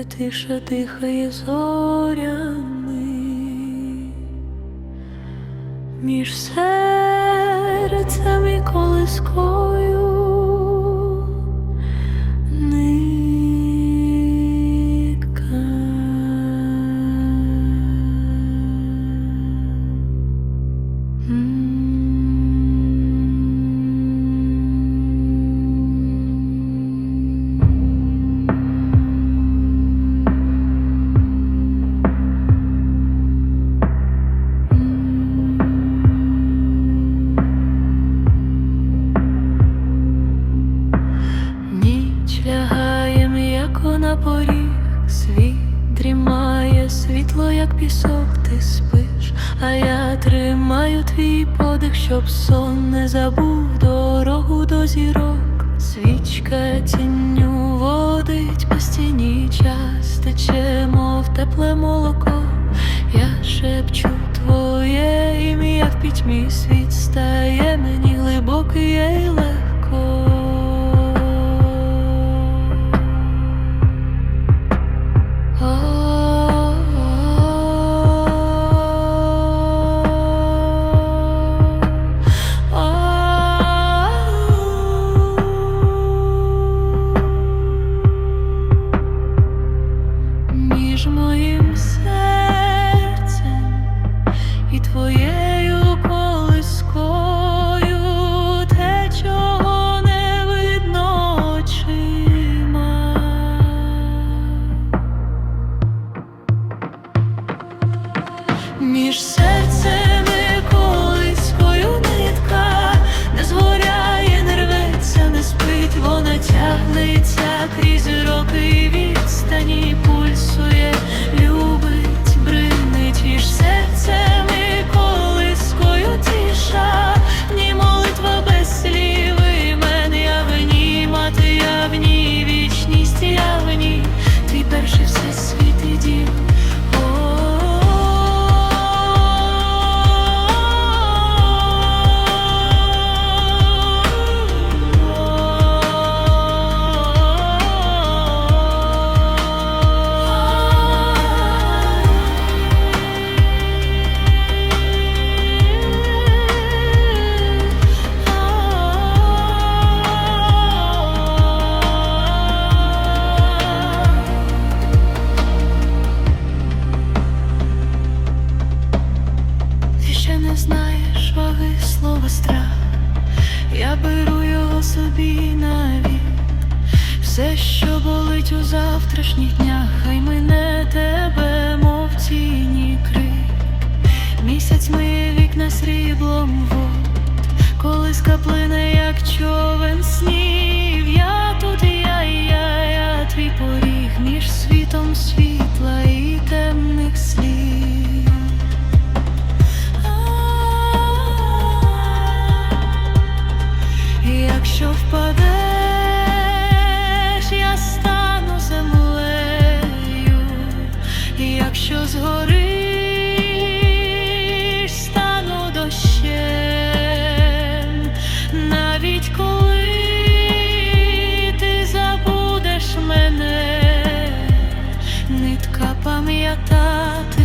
де тиша дихає зорями, між серцем і колискою дрімає, світло, як пісок, ти спиш, а я тримаю твій подих, щоб сон не забув дорогу до зірок. Свічка тінню водить по стіні час тече, мов тепле молоко. Я шепчу твоє ім'я в пітьмі світ стає мені глибокий й легко. Собі навік. Все, що болить у завтрашніх днях, хай мине тебе, мов тіні крик. Місяць миє вікна сріблом вод, коли скаплине, як човен тут пам'ятати.